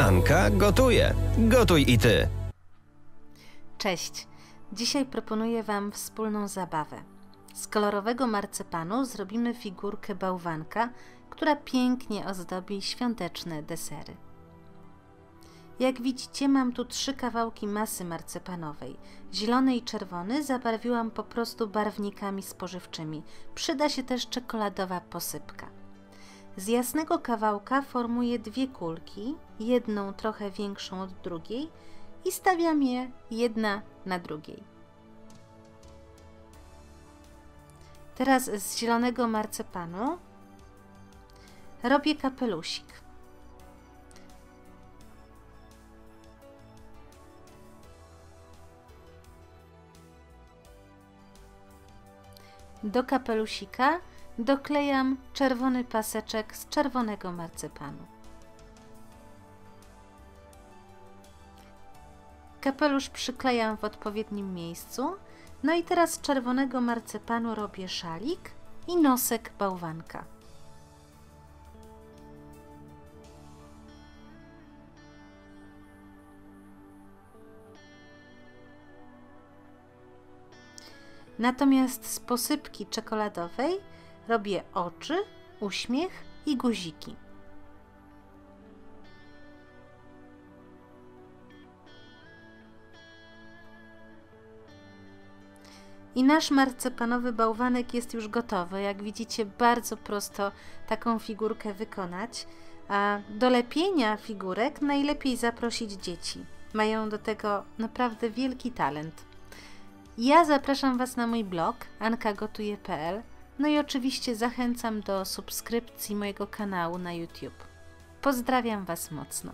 Anka gotuje. Gotuj i ty. Cześć! Dzisiaj proponuję Wam wspólną zabawę. Z kolorowego marcepanu zrobimy figurkę bałwanka, która pięknie ozdobi świąteczne desery. Jak widzicie, mam tu trzy kawałki masy marcepanowej. Zielony i czerwony zabarwiłam po prostu barwnikami spożywczymi. Przyda się też czekoladowa posypka. Z jasnego kawałka formuję dwie kulki, jedną trochę większą od drugiej i stawiam je jedna na drugiej. Teraz z zielonego marcepanu robię kapelusik. Do kapelusika doklejam czerwony paseczek z czerwonego marcepanu. Kapelusz przyklejam w odpowiednim miejscu. No i teraz z czerwonego marcepanu robię szalik i nosek bałwanka. Natomiast z posypki czekoladowej robię oczy, uśmiech i guziki. I nasz marcepanowy bałwanek jest już gotowy. Jak widzicie, bardzo prosto taką figurkę wykonać. A do lepienia figurek najlepiej zaprosić dzieci. Mają do tego naprawdę wielki talent. Ja zapraszam Was na mój blog ankagotuje.pl no i oczywiście zachęcam do subskrypcji mojego kanału na YouTube. Pozdrawiam Was mocno.